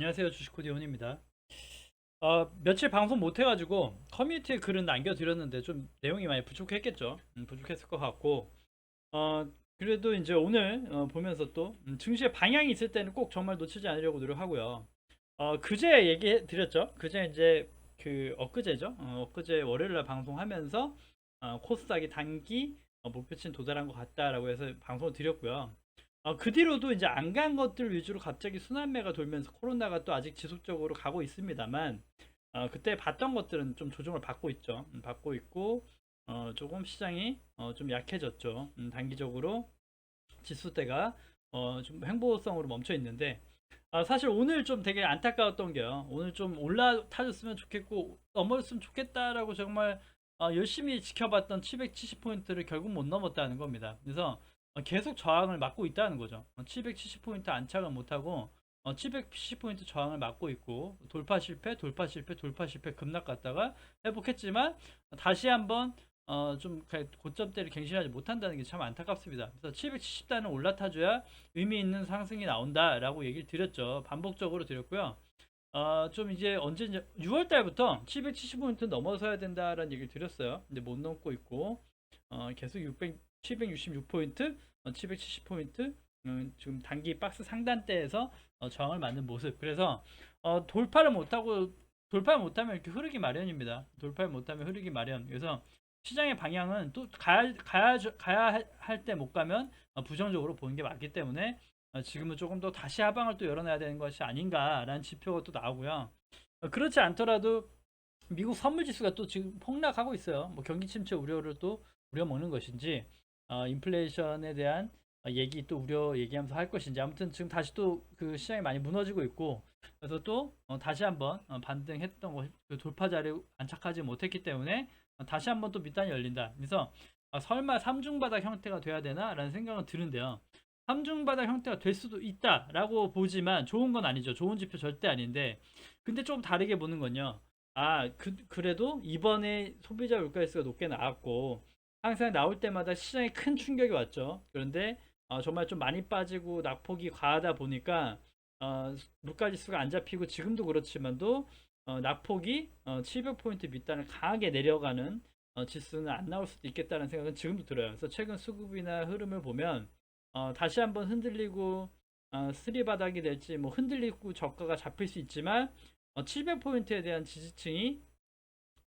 안녕하세요 주식코디온입니다. 어, 며칠 방송 못 해가지고 커뮤니티에 글은 남겨드렸는데 좀 내용이 많이 부족했겠죠. 음, 부족했을 것 같고 어, 그래도 이제 오늘 어, 보면서 또 음, 증시의 방향이 있을 때는 꼭 정말 놓치지 않으려고 노력하고요. 어, 그제 얘기해 드렸죠. 그제 이제 그 엊그제죠. 어, 엊그제 월요일날 방송하면서 어, 코스닥이 단기 어, 목표치는 도달한 것 같다라고 해서 방송을 드렸고요. 어, 그 뒤로도 이제 안 간 것들 위주로 갑자기 순환매가 돌면서 코로나가 또 아직 지속적으로 가고 있습니다만 어, 그때 봤던 것들은 좀 조정을 받고 있죠. 음, 받고 있고 어, 조금 시장이 어, 좀 약해졌죠. 음, 단기적으로 지수대가 어, 좀 횡보성으로 멈춰 있는데 아, 사실 오늘 좀 되게 안타까웠던 게요. 오늘 좀 올라타줬으면 좋겠고 넘어졌으면 좋겠다라고 정말 어, 열심히 지켜봤던 770포인트를 결국 못 넘었다는 겁니다. 그래서 어, 계속 저항을 맞고 있다는 거죠. 770포인트 안착을 못하고 770포인트 저항을 맞고 있고 돌파 실패, 돌파 실패, 돌파 실패 급락 갔다가 회복했지만 다시 한번 어, 좀 고점대를 갱신하지 못한다는 게 참 안타깝습니다. 그래서 770단을 올라타줘야 의미 있는 상승이 나온다라고 얘기를 드렸죠. 반복적으로 드렸고요. 어, 좀 이제 언제 6월 달부터 770포인트 넘어서야 된다라는 얘기를 드렸어요. 근데 못 넘고 있고 어, 계속 600 766포인트, 770포인트, 음, 지금 단기 박스 상단대에서 어, 저항을 맞는 모습. 그래서 어, 돌파를 못하고 돌파를 못하면 이렇게 흐르기 마련입니다. 돌파를 못하면 흐르기 마련. 그래서 시장의 방향은 또 가야 가야 가야 할 때 못 가면 어, 부정적으로 보는 게 맞기 때문에 어, 지금은 조금 더 다시 하방을 또 열어놔야 되는 것이 아닌가라는 지표가 또 나오고요. 어, 그렇지 않더라도 미국 선물 지수가 또 지금 폭락하고 있어요. 뭐 경기 침체 우려를 또 우려먹는 것인지 어, 인플레이션에 대한 얘기 또 우려 얘기하면서 할 것인지 아무튼 지금 다시 또 그 시장이 많이 무너지고 있고 그래서 또 어, 다시 한번 어, 반등했던 거, 그 돌파 자리 안착하지 못했기 때문에 어, 다시 한번 또 밑단이 열린다. 그래서 아, 설마 삼중바닥 형태가 돼야 되나 라는 생각은 드는데요. 삼중바닥 형태가 될 수도 있다 라고 보지만 좋은 건 아니죠. 좋은 지표 절대 아닌데 근데 좀 다르게 보는 건요. 아, 그, 그래도 이번에 소비자 물가지수가 높게 나왔고 항상 나올 때마다 시장에 큰 충격이 왔죠. 그런데 어, 정말 좀 많이 빠지고 낙폭이 과하다 보니까 어, 물가지수가 안 잡히고 지금도 그렇지만도 어, 낙폭이 700포인트 어, 밑단을 강하게 내려가는 어, 지수는 안 나올 수도 있겠다는 생각은 지금도 들어요. 그래서 최근 수급이나 흐름을 보면 어, 다시 한번 흔들리고 스리 바닥이 될지 뭐 흔들리고 저가가 잡힐 수 있지만 700포인트에 대한 지지층이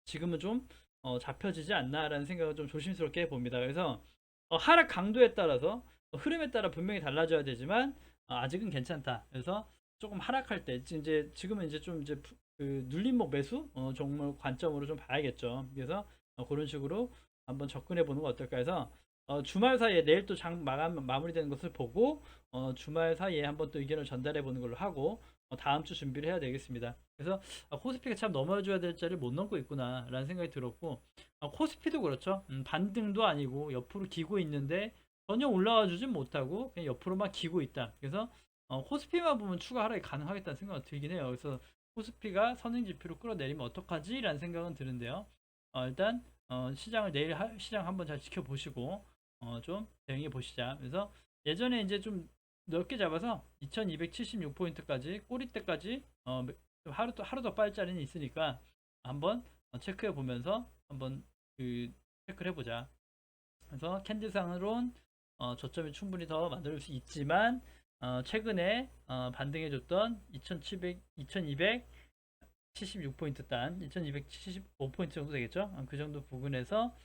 지금은 좀 어, 잡혀지지 않나라는 생각을 좀 조심스럽게 봅니다. 그래서 어, 하락 강도에 따라서 어, 흐름에 따라 분명히 달라져야 되지만 어, 아직은 괜찮다. 그래서 조금 하락할 때 이제 지금은 이제 좀 이제 그 눌림목 매수 어, 정말 관점으로 좀 봐야겠죠. 그래서 어, 그런 식으로 한번 접근해 보는 거 어떨까 해서 어, 주말 사이에 내일 또 장 마감 마무리되는 것을 보고 어, 주말 사이에 한번 또 의견을 전달해 보는 걸로 하고 어, 다음 주 준비를 해야 되겠습니다. 그래서 아, 코스피가 참 넘어줘야 될 자리를 못 넘고 있구나 라는 생각이 들었고 아, 코스피도 그렇죠. 음, 반등도 아니고 옆으로 기고 있는데 전혀 올라와 주진 못하고 그냥 옆으로만 기고 있다. 그래서 어, 코스피만 보면 추가 하락이 가능하겠다는 생각이 들긴 해요. 그래서 코스피가 선행 지표로 끌어내리면 어떡하지? 라는 생각은 드는데요. 어, 일단 어, 시장을 내일 하, 시장 한번 잘 지켜보시고 어, 좀 대응해 보시자. 그래서 예전에 이제 좀 넓게 잡아서 2276포인트까지 꼬리때까지 어, 하루 더 하루 더빨 자리는 있으니까 한번 어, 체크해 보면서 한번 그 체크를 해보자. 그래서 캔디상으론 어, 저점이 충분히 더 만들 수 있지만 어, 최근에 어, 반등해줬던 2700, 2276포인트 단, 2275포인트 정도 되겠죠? 어, 그 정도 부근에서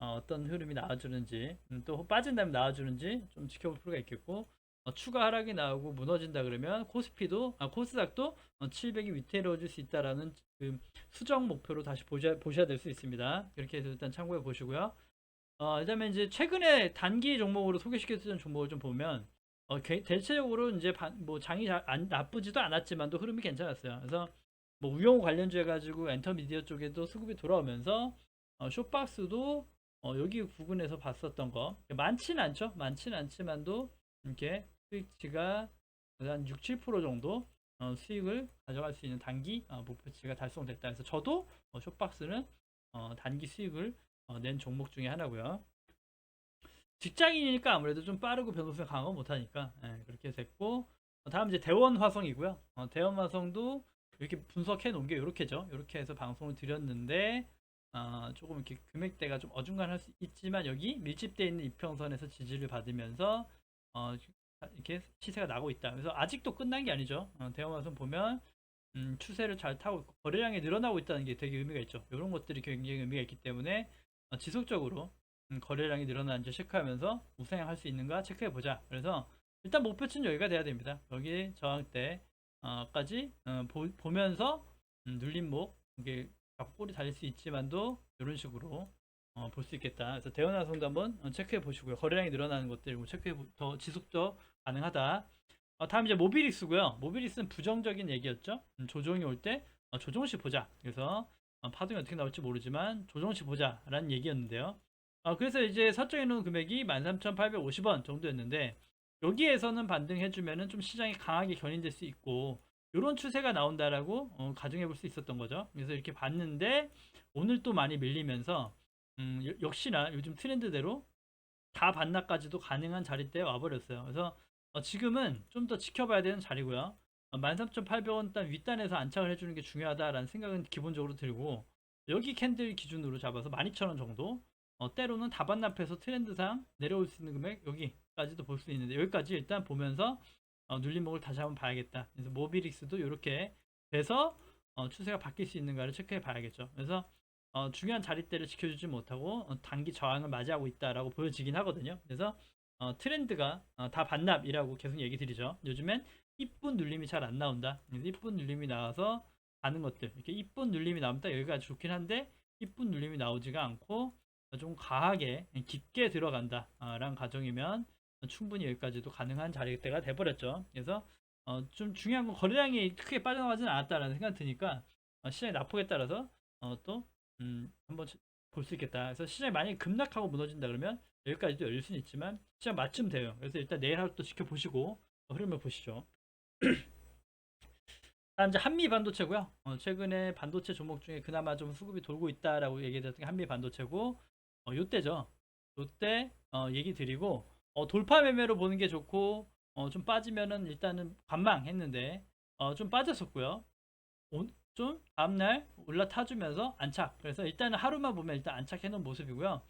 어, 떤 흐름이 나와주는지 음, 또 빠진다면 나와주는지 좀 지켜볼 필요가 있겠고 어, 추가 하락이 나오고 무너진다 그러면 코스피도 아, 코스닥도 어, 700이 위태로워질 수 있다라는 그 수정 목표로 다시 보셔, 보셔야 될 수 있습니다. 이렇게 해서 일단 참고해 보시고요. 어, 그다음에 이제 최근에 단기 종목으로 소개시켜드린 종목을 좀 보면 어, 대체적으로 이제 반, 뭐 장이 자, 안, 나쁘지도 않았지만도 흐름이 괜찮았어요. 그래서 뭐 우영우 관련주 해가지고 엔터미디어 쪽에도 수급이 돌아오면서 어, 쇼박스도 어, 여기 부근에서 봤었던 거 많지는 않죠. 많지는 않지만도 이렇게 수익치가 한 6, 7% 정도 어, 수익을 가져갈 수 있는 단기 어, 목표치가 달성됐다. 그래서 저도 어, 쇼박스는 어, 단기 수익을 어, 낸 종목 중에 하나고요. 직장인이니까 아무래도 좀 빠르고 변동성 강화 못하니까 예, 그렇게 됐고 어, 다음 이제 대원 화성이고요. 어, 대원 화성도 이렇게 분석해 놓은 게 이렇게죠. 이렇게 해서 방송을 드렸는데 어, 조금 이렇게 금액대가 좀 어중간할 수 있지만 여기 밀집되어 있는 이평선에서 지지를 받으면서 어, 이렇게 시세가 나고 있다. 그래서 아직도 끝난 게 아니죠. 어, 대원 화성 보면 음, 추세를 잘 타고 있고 거래량이 늘어나고 있다는 게 되게 의미가 있죠. 이런 것들이 굉장히 의미가 있기 때문에 어, 지속적으로 음, 거래량이 늘어나는지 체크하면서 우상향할 수 있는가 체크해 보자. 그래서 일단 목표치는 여기가 돼야 됩니다. 여기 저항대까지 어, 보, 면서 음, 눌림목 이게 꼬리 달릴 수 있지만도 이런 식으로 어, 볼 수 있겠다. 그래서 대원화성도 한번 어, 체크해 보시고요. 거래량이 늘어나는 것들 뭐 체크해 보- 더 지속적 가능하다. 어, 다음 이제 모비릭스고요. 모비릭스는 부정적인 얘기였죠. 음, 조정이 올 때 조정시 보자. 그래서 어, 파동이 어떻게 나올지 모르지만 조정시 보자라는 얘기였는데요. 어, 그래서 이제 설정해 놓은 금액이 13,850원 정도였는데 여기에서는 반등해주면은 좀 시장이 강하게 견인될 수 있고 이런 추세가 나온다라고 어, 가정해 볼 수 있었던 거죠. 그래서 이렇게 봤는데 오늘 또 많이 밀리면서 음, 여- 역시나 요즘 트렌드대로 다 반납까지도 가능한 자리대에 와버렸어요. 그래서 어, 지금은 좀 더 지켜봐야 되는 자리고요. 13,800원 단 윗단에서 안착을 해주는 게 중요하다라는 생각은 기본적으로 들고 여기 캔들 기준으로 잡아서 12,000원 정도 어, 때로는 다 반납해서 트렌드상 내려올 수 있는 금액 여기까지도 볼 수 있는데 여기까지 일단 보면서 어, 눌림목을 다시 한번 봐야겠다. 그래서 모비릭스도 이렇게 돼서 어, 추세가 바뀔 수 있는가를 체크해 봐야겠죠. 그래서 어, 중요한 자리대를 지켜주지 못하고 어, 단기 저항을 맞이하고 있다라고 보여지긴 하거든요. 그래서 어, 트렌드가 어, 다 반납이라고 계속 얘기 드리죠. 요즘엔 이쁜 눌림이 잘 안 나온다. 이쁜 눌림이 나와서 가는 것들 이렇게 이쁜 눌림이 나온다 여기가 좋긴 한데 이쁜 눌림이 나오지가 않고 좀 과하게 깊게 들어간다 라는 가정이면 충분히 여기까지도 가능한 자리대가 돼버렸죠. 그래서 어, 좀 중요한 건 거래량이 크게 빠져나가지는 않았다라는 생각이 드니까 어, 시장의 낙폭에 따라서 어, 또 음, 한번 볼 수 있겠다. 그래서 시장이 만약에 급락하고 무너진다 그러면 여기까지도 열릴 수는 있지만 시장 맞춤 돼요. 그래서 일단 내일 하루 또 지켜보시고 어, 흐름을 보시죠. 다음 이제 한미 반도체고요. 어, 최근에 반도체 종목 중에 그나마 좀 수급이 돌고 있다라고 얘기했던 게 한미 반도체고 어, 요때죠. 요때 어, 얘기 드리고 어, 돌파 매매로 보는 게 좋고 어, 좀 빠지면은 일단은 관망했는데 어, 좀 빠졌었고요. 오- 좀 다음날 올라타주면서 안착. 그래서 일단은 하루만 보면 일단 안착해 놓은 모습이고요.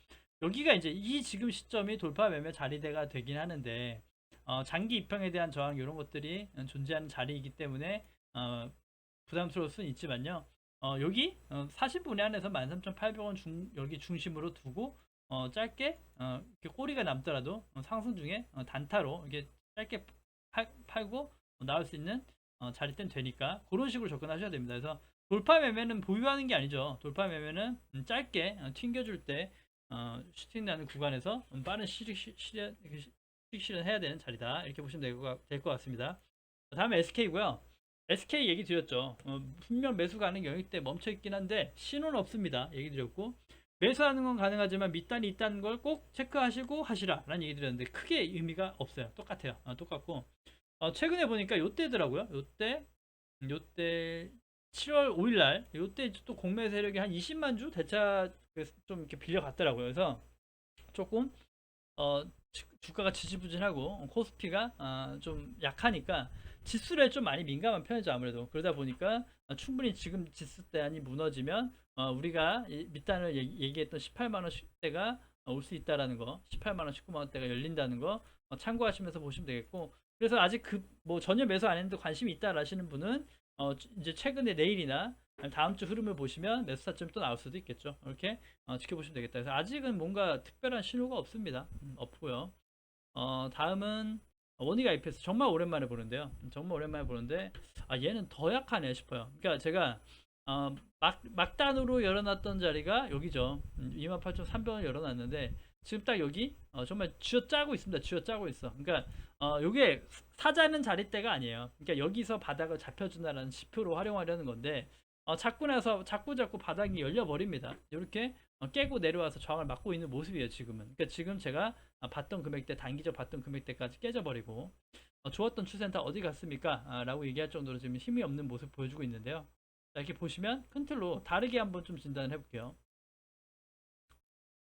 여기가 이제 이 지금 시점이 돌파 매매 자리대가 되긴 하는데 어, 장기 입형에 대한 저항 이런 것들이 존재하는 자리이기 때문에 어, 부담스러울 수는 있지만요. 어, 여기 어, 40분의 안에서 13,800원 중, 여기 중심으로 두고 어, 짧게 어, 이렇게 꼬리가 남더라도 어, 상승 중에 어, 단타로 이게 짧게 팔, 어, 나올 수 있는 어, 자리땐 되니까 그런 식으로 접근하셔야 됩니다. 그래서 돌파 매매는 보유하는 게 아니죠. 돌파 매매는 음, 짧게 어, 튕겨줄 때 어, 슈팅 나는 구간에서 음, 빠른 실익 시- 실현 수익 실현해야 되는 자리다 이렇게 보시면 될것 같습니다. 다음에 SK고요. SK 얘기 드렸죠. 어, 분명 매수 가능 영역 대 멈춰 있긴 한데 신호는 없습니다. 얘기 드렸고 매수하는 건 가능하지만 밑단이 있다는 걸 꼭 체크하시고 하시라 라는 얘기 드렸는데 크게 의미가 없어요. 똑같아요. 어, 똑같고 어, 최근에 보니까 요때더라고요. 요때 요때 7월 5일 날 요때 또 공매 세력이 한 20만 주 대차 좀 이렇게 빌려갔더라고요. 그래서 조금 어, 주- 주가가 지지부진하고 코스피가 아, 좀 약하니까 지수에 좀 많이 민감한 편이죠 아무래도 그러다 보니까 어, 충분히 지금 지수 대안이 무너지면 어, 우리가 이 밑단을 얘기- 얘기 했던 18만 원대가 올 수 있다라는 거 18만 원 19만 원대가 열린다는 거 어, 참고하시면서 보시면 되겠고 그래서 아직 그 뭐 전혀 매수 안 했는데 관심이 있다 하시는 분은 어, 이제 최근에 내일이나 다음 주 흐름을 보시면 매수 타점 또 나올 수도 있겠죠 이렇게 어, 지켜보시면 되겠다. 그래서 아직은 뭔가 특별한 신호가 없습니다. 음, 없고요. 어, 다음은 원익 IPS 정말 오랜만에 보는데요. 음, 정말 오랜만에 보는데 아 얘는 더 약하네 싶어요. 그러니까 제가 어, 막 막단으로 열어놨던 자리가 여기죠. 음, 28,300원 열어놨는데 지금 딱 여기 어, 정말 쥐어짜고 있습니다. 쥐어짜고 있어. 그러니까 어, 요게 사자는 자리대가 아니에요. 그러니까 여기서 바닥을 잡혀준다는 지표로 활용하려는 건데 어, 자꾸 나서 자꾸 자꾸 바닥이 열려 버립니다. 이렇게 어, 깨고 내려와서 저항을 막고 있는 모습이에요. 지금은. 그러니까 지금 제가 아, 봤던 금액대 단기적 봤던 금액대까지 깨져 버리고 어, 좋았던 추세는 다 어디 갔습니까? 아, 라고 얘기할 정도로 지금 힘이 없는 모습 보여주고 있는데요. 자, 이렇게 보시면 큰 틀로 다르게 한번 좀 진단을 해볼게요.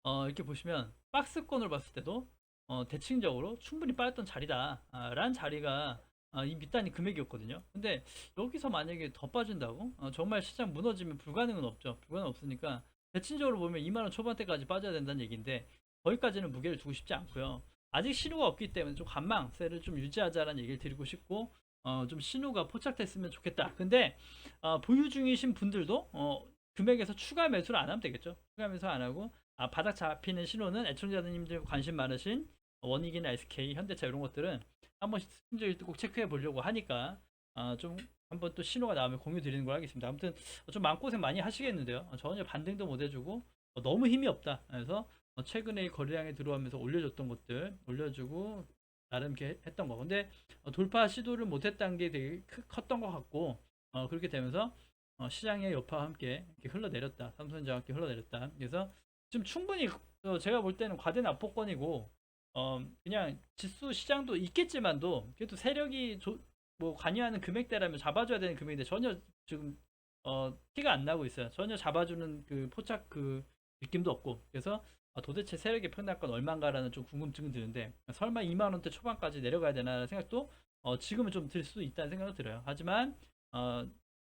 어, 이렇게 보시면 박스권을 봤을 때도 어, 대칭적으로 충분히 빠졌던 자리다 아, 라는 자리가 어, 이 밑단이 금액이었거든요. 근데 여기서 만약에 더 빠진다고? 어, 정말 시장 무너지면 불가능은 없죠. 불가능 없으니까 대칭적으로 보면 2만 원 초반대까지 빠져야 된다는 얘기인데 거기까지는 무게를 두고 싶지 않고요. 아직 신호가 없기 때문에 좀 관망세를 좀 유지하자라는 얘기를 드리고 싶고 어, 좀 신호가 포착됐으면 좋겠다. 근데 어, 보유 중이신 분들도 어, 금액에서 추가 매수를 안 하면 되겠죠. 추가 매수 안 하고 아, 바닥 잡히는 신호는 애청자님들 관심 많으신 원익이나 SK, 현대차 이런 것들은 한 번씩 심지어 꼭 체크해 보려고 하니까 아, 좀 한번 또 신호가 나오면 공유 드리는 걸 하겠습니다. 아무튼 좀 마음고생 많이 하시겠는데요. 어, 전혀 반등도 못 해주고 어, 너무 힘이 없다. 그래서 어, 최근에 거래량이 들어오면서 올려줬던 것들 올려주고 나름 이렇게 했던 거. 근데 어, 돌파 시도를 못했다는 게 되게 크- 컸던 것 같고 어, 그렇게 되면서 어, 시장의 여파와 함께 이렇게 흘러내렸다. 삼성전자와 함께 흘러내렸다. 그래서 지금 충분히 어, 제가 볼 때는 과대 납폭권이고 어, 그냥 지수 시장도 있겠지만도 그래도 세력이 조- 뭐 관여하는 금액대라면 잡아줘야 되는 금액인데 전혀 지금 어, 티가 안 나고 있어요. 전혀 잡아주는 그 포착 그 느낌도 없고 그래서 아, 도대체 세력의 평단가는 얼마인가라는 좀 궁금증이 드는데 설마 2만 원대 초반까지 내려가야 되나라는 생각도 어, 지금은 좀 들 수도 있다는 생각이 들어요. 하지만 어,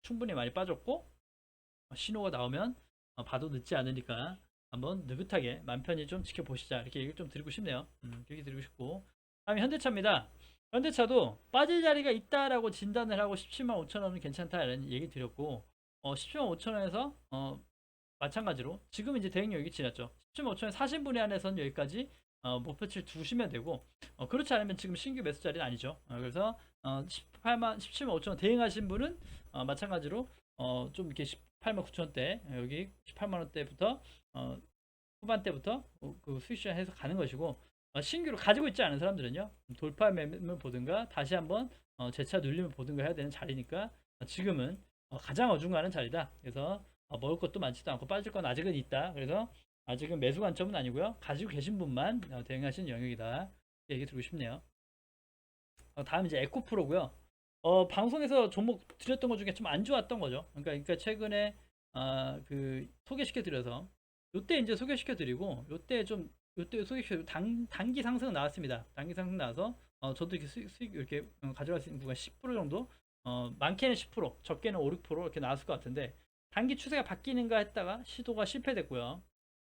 충분히 많이 빠졌고 어, 신호가 나오면 어, 봐도 늦지 않으니까 한번 느긋하게 맘 편히 좀 지켜보시자 이렇게 얘기를 좀 드리고 싶네요. 음, 얘기 드리고 싶고 다음에 현대차입니다. 현대차도 빠질 자리가 있다라고 진단을 하고 17만 5천 원은 괜찮다 라는 얘기 드렸고 어, 17만 5천 원에서 어, 마찬가지로 지금 이제 대응력이 지났죠. 17만 5천 원 사신 분에 한해서는 여기까지 어, 목표치를 두시면 되고 어, 그렇지 않으면 지금 신규 매수 자리는 아니죠. 어, 그래서 어, 18만 17만 5천 원 대응하신 분은 어, 마찬가지로 어, 좀 이렇게 18만 9천 원대 여기 18만 원대부터 어, 후반대부터 어, 그 수익시장 해서 가는 것이고 어, 신규로 가지고 있지 않은 사람들은요 돌파 매매를 보든가 다시 한번 어, 재차 눌림을 보든가 해야 되는 자리니까 어, 지금은 어, 가장 어중간한 자리다. 그래서 어, 먹을 것도 많지도 않고 빠질 건 아직은 있다. 그래서 아직은 매수 관점은 아니고요. 가지고 계신 분만 어, 대응하시는 영역이다. 얘기 드리고 싶네요. 어, 다음 이제 에코프로고요. 어, 방송에서 종목 드렸던 것 중에 좀 안 좋았던 거죠. 그러니까, 그러니까 최근에 아, 그 소개시켜 드려서 요때 이제 소개시켜 드리고 요때 좀 요때 소개시켜 단 단기 상승 나왔습니다. 단기 상승 나와서 어, 저도 이렇게 수익, 수익 이렇게 어, 가져갈 수 있는 부가 10% 정도 어, 많게는 10% 적게는 5, 6% 이렇게 나왔을 것 같은데 단기 추세가 바뀌는가 했다가 시도가 실패됐고요.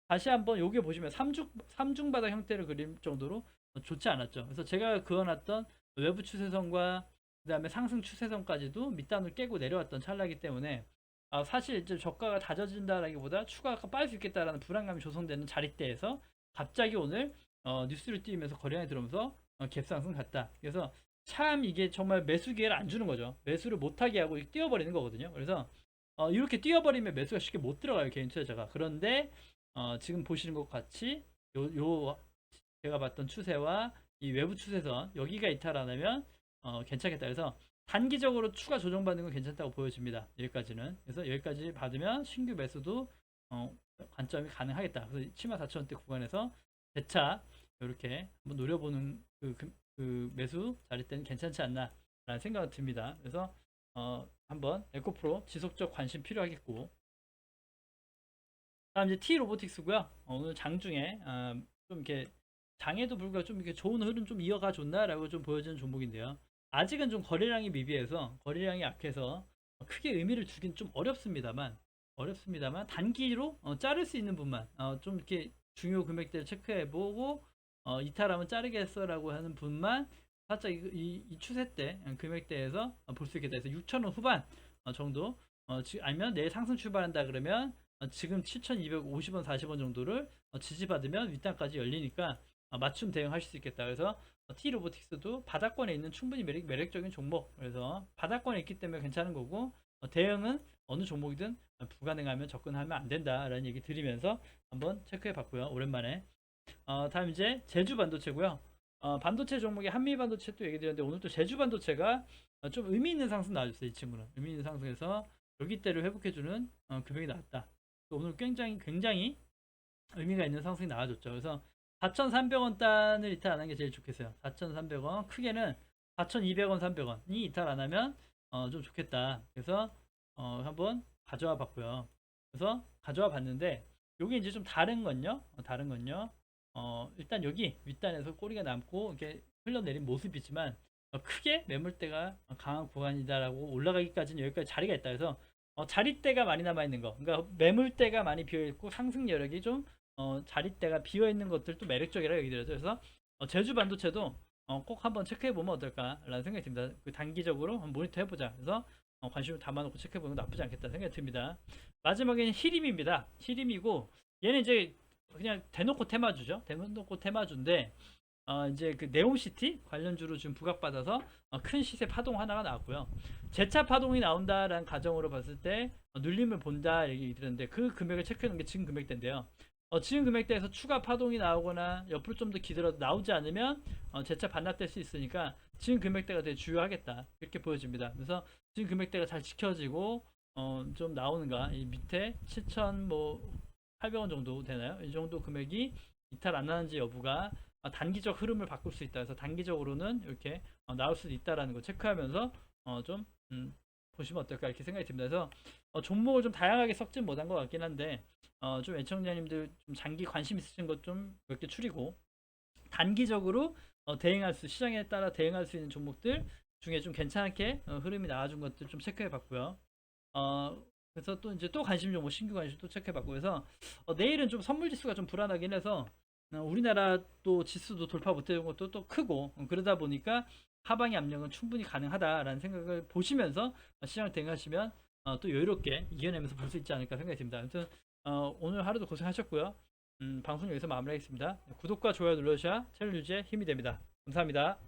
다시 한번 여기 보시면 삼중 삼중 바닥 형태를 그릴 정도로 좋지 않았죠. 그래서 제가 그어놨던 외부 추세선과 그 다음에 상승 추세선까지도 밑단을 깨고 내려왔던 찰나이기 때문에 아, 사실 이제 저가가 다져진다라기보다 추가가 빠질 수 있겠다라는 불안감이 조성되는 자리대에서 갑자기 오늘 어, 뉴스를 띄우면서 거래량이 들어오면서 어, 갭상승 갔다. 그래서 참 이게 정말 매수 기회를 안 주는 거죠. 매수를 못하게 하고 띄워버리는 거거든요. 그래서 어, 이렇게 띄워버리면 매수가 쉽게 못 들어가요 개인 투자자가. 그런데 어, 지금 보시는 것 같이 요, 요 제가 봤던 추세와 이 외부 추세선 여기가 이탈하면 어, 괜찮겠다. 그래서 단기적으로 추가 조정받는 건 괜찮다고 보여집니다. 여기까지는. 그래서 여기까지 받으면 신규 매수도 어, 관점이 가능하겠다. 그래서 74,000원대 구간에서 재차 이렇게 한번 노려보는 그, 그, 그 매수 자리 때는 괜찮지 않나 라는 생각이 듭니다. 그래서 어, 한번 에코프로 지속적 관심 필요하겠고 다음 이제 T 로보틱스고요. 어, 오늘 장중에 아, 좀 이렇게 장에도 불구하고 좀 이렇게 좋은 흐름 좀 이어가 줬나라고 좀 보여지는 종목인데요. 아직은 좀 거래량이 미비해서 거래량이 약해서 크게 의미를 주긴 좀 어렵습니다만 어렵습니다만 단기로 어, 자를 수 있는 분만 어, 좀 이렇게 중요 금액대를 체크해보고 어, 이탈하면 자르겠어라고 하는 분만 살짝 이, 이, 이 추세 때 어, 금액대에서 어, 볼수 있겠다. 그래서 6,000원 후반 어, 정도 어, 지, 아니면 내일 상승 출발한다 그러면 어, 지금 7,250원 40원 정도를 어, 지지받으면 윗단까지 열리니까 어, 맞춤 대응하실 수 있겠다. 그래서 어, T 로보틱스도 바닥권에 있는 충분히 매력, 매력적인 종목. 그래서 바닥권에 있기 때문에 괜찮은 거고 어, 대응은 어느 종목이든 어, 불가능하면 접근하면 안 된다라는 얘기 드리면서 한번 체크해 봤고요. 오랜만에. 어, 다음 이제 제주 반도체고요. 어, 반도체 종목에 한미 반도체 또 얘기 드렸는데 오늘 또 제주 반도체가 어, 좀 의미 있는 상승 나와줬어요. 이 친구는 의미 있는 상승에서 여기대를 회복해주는 어, 금액이 나왔다. 또 오늘 굉장히 굉장히 의미가 있는 상승이 나와줬죠. 그래서 4,300원 단을 이탈 안 하는 게 제일 좋겠어요. 4,300원 크게는 4,200원, 300원이 이탈 안 하면 어, 좀 좋겠다. 그래서 어, 한번 가져와 봤고요. 그래서 가져와 봤는데 요게 이제 좀 다른 건요. 어, 다른 건요. 어, 일단 여기 윗단에서 꼬리가 남고 이렇게 흘러내린 모습이지만 어, 크게 매물대가 강한 구간이다라고 올라가기까지는 여기까지 자리가 있다 해서 어, 자리대가 많이 남아 있는 거 그러니까 매물대가 많이 비어 있고 상승 여력이 좀 어, 자리대가 비어 있는 것들도 매력적이라 여기 들어서 그래서 어, 제주 반도체도 어, 꼭 한번 체크해 보면 어떨까라는 생각이 듭니다. 그 단기적으로 한번 모니터 해보자. 그래서 어, 관심을 담아놓고 체크해 보는 건 나쁘지 않겠다 생각이 듭니다. 마지막에는 히림입니다. 히림이고 얘는 이제 그냥 대놓고 테마주죠. 대놓고 테마주인데 어, 이제 그 네옴시티 관련주로 지금 부각받아서 어, 큰 시세 파동 하나가 나왔고요. 재차 파동이 나온다라는 가정으로 봤을 때 어, 눌림을 본다 얘기 들었는데 그 금액을 체크하는 게 지금 금액대인데요. 어, 지금 금액대에서 추가 파동이 나오거나 옆으로 좀 더 기다려도 나오지 않으면 어, 재차 반납될 수 있으니까 지금 금액대가 되게 주요하겠다 이렇게 보여집니다. 그래서 지금 금액대가 잘 지켜지고 어, 좀 나오는가 이 밑에 7천 뭐 800원 정도 되나요? 이 정도 금액이 이탈 안 나는지 여부가 아, 단기적 흐름을 바꿀 수 있다. 그래서 단기적으로는 이렇게 어, 나올 수도 있다라는 거 체크하면서 어, 좀 음, 보시면 어떨까 이렇게 생각이 듭니다. 그래서 어, 종목을 좀 다양하게 섞진 못한 것 같긴 한데 어, 좀 애청자님들 좀 장기 관심 있으신 것 좀 몇 개 추리고 단기적으로 어, 대응할 수 시장에 따라 대응할 수 있는 종목들 중에 좀 괜찮게 어, 흐름이 나와준 것들 좀 체크해 봤고요. 어, 그래서 또 이제 또 관심 종목 신규 관심 또 체크해 봤고 그래서 어, 내일은 좀 선물 지수가 좀 불안하긴 해서 어, 우리나라 또 지수도 돌파 못해준 것도 또 크고 어, 그러다 보니까 하방의 압력은 충분히 가능하다라는 생각을 보시면서 어, 시장을 대응하시면 어, 또 여유롭게 이겨내면서 볼 수 있지 않을까 생각이 듭니다. 아무튼 어, 오늘 하루도 고생하셨고요. 음, 방송 여기서 마무리하겠습니다. 구독과 좋아요 눌러주셔야 채널 유지에 힘이 됩니다. 감사합니다.